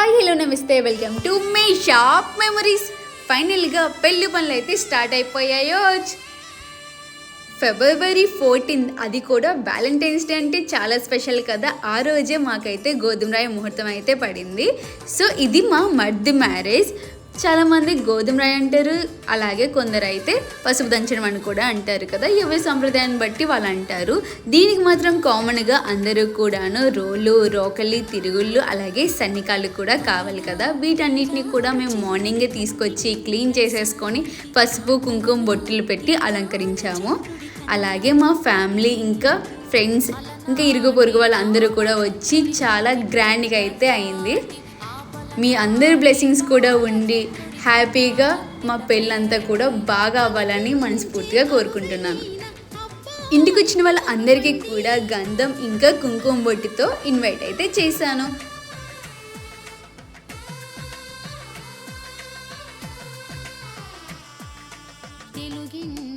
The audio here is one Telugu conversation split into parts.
హాయ్ హలో నమస్తే welcome to may shop memories. ఫైనల్గా పెళ్ళి పనులు అయితే స్టార్ట్ అయిపోయాయో. ఫిబ్రవరి ఫోర్టీన్త్ అది కూడా వ్యాలంటైన్స్ డే అంటే చాలా స్పెషల్ కదా. ఆ రోజే మాకైతే గోధుమరాయి ముహూర్తం అయితే పడింది. సో ఇది మా మర్ది మ్యారేజ్. చాలామంది గోధుమ రాయి అంటారు అలాగే కొందరు అయితే పసుపు దంచడం అని కూడా అంటారు కదా. ఎవరి సంప్రదాయాన్ని బట్టి వాళ్ళు అంటారు. దీనికి మాత్రం కామన్గా అందరూ కూడాను రోలు రోకలి తిరుగుళ్ళు అలాగే సన్నికాలు కూడా కావాలి కదా. వీటన్నిటిని కూడా మేము మార్నింగే తీసుకొచ్చి క్లీన్ చేసేసుకొని పసుపు కుంకుమ బొట్టులు పెట్టి అలంకరించాము. అలాగే మా ఫ్యామిలీ ఇంకా ఫ్రెండ్స్ ఇంకా ఇరుగు పొరుగు వాళ్ళందరూ కూడా వచ్చి చాలా గ్రాండ్గా అయితే అయింది. మీ అందరి బ్లెస్సింగ్స్ కూడా ఉండి హ్యాపీగా మా పెళ్ళంతా కూడా బాగా అవ్వాలని మనస్ఫూర్తిగా కోరుకుంటున్నాను. ఇంటికి వచ్చిన వాళ్ళ అందరికీ కూడా గంధం ఇంకా కుంకుమ బొట్టితో ఇన్వైట్ అయితే చేశాను. తెలుగింటి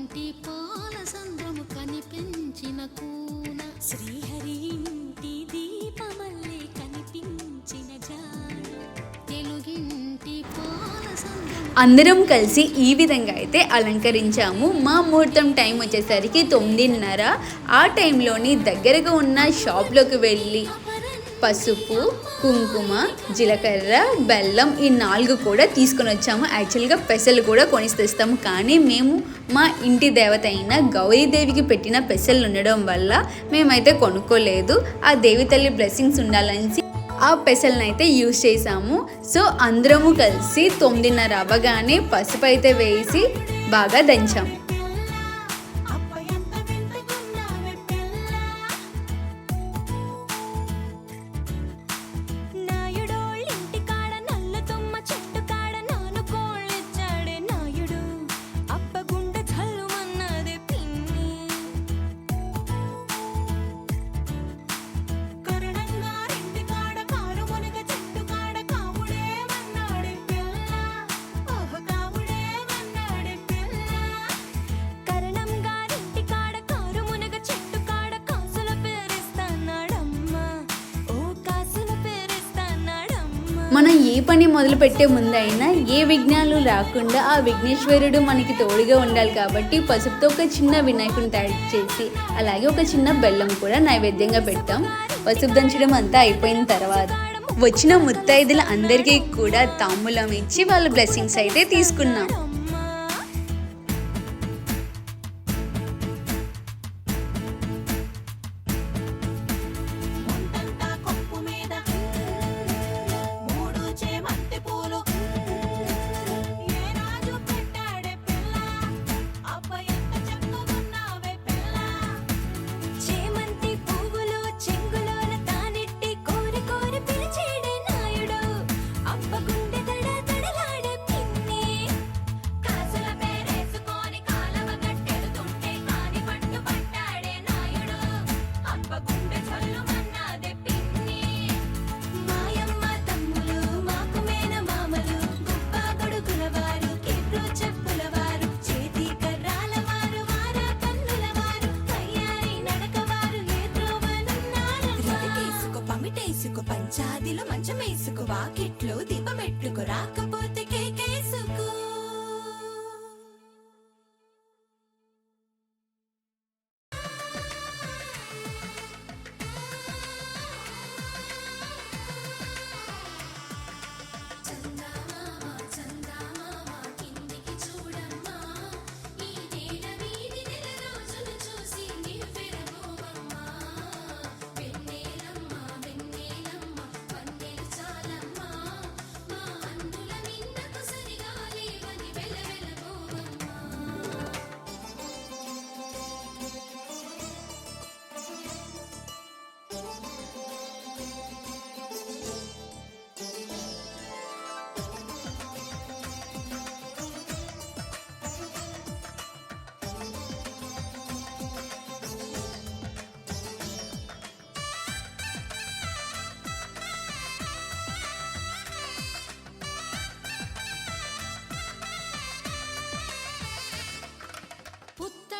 అందరం కలిసి ఈ విధంగా అయితే అలంకరించాము. మా ముహూర్తం టైం వచ్చేసరికి తొమ్మిదిన్నర. ఆ టైంలోని దగ్గరగా ఉన్న షాప్లోకి వెళ్ళి పసుపు కుంకుమ జీలకర్ర బెల్లం ఈ నాలుగు కూడా తీసుకొని వచ్చాము. యాక్చువల్గా పెసలు కూడా కొని తెస్తాము కానీ మేము మా ఇంటి దేవత అయిన గౌరీదేవికి పెట్టిన పెసలు ఉండడం వల్ల మేమైతే కొనుక్కోలేదు. ఆ దేవి తల్లి బ్లెస్సింగ్స్ ఉండాలని ఆ పెసలను అయితే యూజ్ చేసాము. సో అందరము కలిసి తొమ్మిదిన్నర అవ్వగానే పసుపు అయితే వేసి బాగా దంచాము. మనం ఏ పని మొదలు పెట్టే ముందైనా ఏ విఘ్నాలు రాకుండా ఆ విఘ్నేశ్వరుడు మనకి తోడుగా ఉండాలి కాబట్టి పసుపుతో ఒక చిన్న వినాయకుని తయారు చేసి అలాగే ఒక చిన్న బెల్లం కూడా నైవేద్యంగా పెట్టాం పసుపు దంచడం అంతా అయిపోయిన తర్వాత వచ్చిన ముత్తైదుల అందరికీ కూడా తాంబూలం ఇచ్చి వాళ్ళ బ్లెస్సింగ్స్ అయితే తీసుకున్నాం. పమిటేసుకో పంచాదిలో మంచమేసుకో వాకిట్లో దీపమెట్టుకో రాకపోతే కేకేసుకో.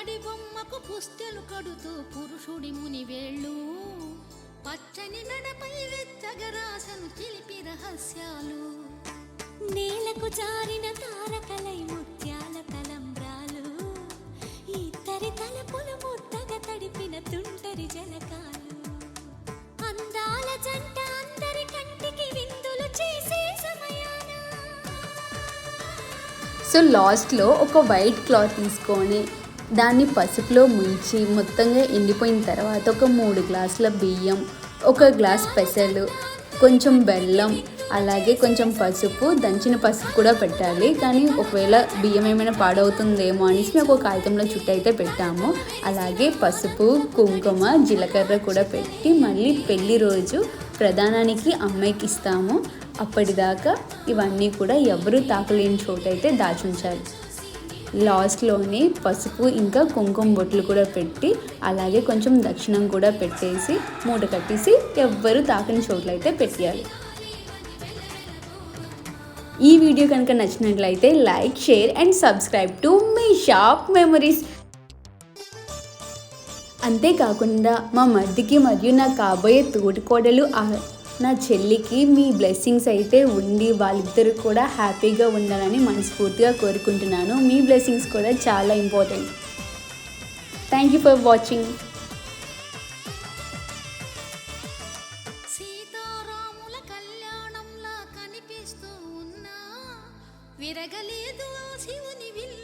పుత్తడి బొమ్మకు పుస్తెలు కడుతూ పురుషుడి ముని వేళ్ళు. పచ్చని మెడపై వెచ్చగరాసను చిలిపి రహస్యాలు. నేలకు జారిన తారకలై ముత్యాల తలంబ్రాలు. ఇద్దరి తలపులు ముద్దగా తడిపిన తుంటరి జలకాలు. అందాల జంట అందరి కంటికి విందులు చేసే సమయాన. సో లాస్ట్లో ఒక వైట్ క్లాత్ తీసుకొని దాన్ని పసుపులో ముంచి మొత్తంగా ఎండిపోయిన తర్వాత ఒక మూడు గ్లాసుల బియ్యం ఒక గ్లాస్ పెసలు కొంచెం బెల్లం అలాగే కొంచెం పసుపు దంచిన పసుపు కూడా పెట్టాలి. కానీ ఒకవేళ బియ్యం ఏమైనా పాడవుతుందేమో అనేసి మేము ఒక కాగితంలో చుట్టూ అయితే పెట్టాము. అలాగే పసుపు కుంకుమ జీలకర్ర కూడా పెట్టి మళ్ళీ పెళ్ళి రోజు ప్రధానానికి అమ్మాయికి ఇస్తాము. అప్పటిదాకా ఇవన్నీ కూడా ఎవరు తాకలేని చోటైతే దాచి దాచుంచాలి. లాస్ట్లోని పసుపు ఇంకా కుంకుమ బొట్లు కూడా పెట్టి అలాగే కొంచెం దక్షిణం కూడా పెట్టేసి మూట కట్టేసి ఎవ్వరు తాకని చోట్ల అయితే పెట్టేయాలి. ఈ వీడియో కనుక నచ్చినట్లయితే like share and subscribe to me shop memories. అంతేకాకుండా మా మర్దికి మరియు నా కాబోయే తోటికోడలు నా చెల్లికి మీ బ్లెస్సింగ్స్ అయితే ఉండి వాళ్ళిద్దరూ కూడా హ్యాపీగా ఉండాలని మనస్ఫూర్తిగా కోరుకుంటున్నాను. మీ బ్లెస్సింగ్స్ కూడా చాలా important. Thank you for watching సీతారాముల కళ్యాణంలా కనిపిస్తూ ఉన్నా విరగలేదు శివుని విల్లు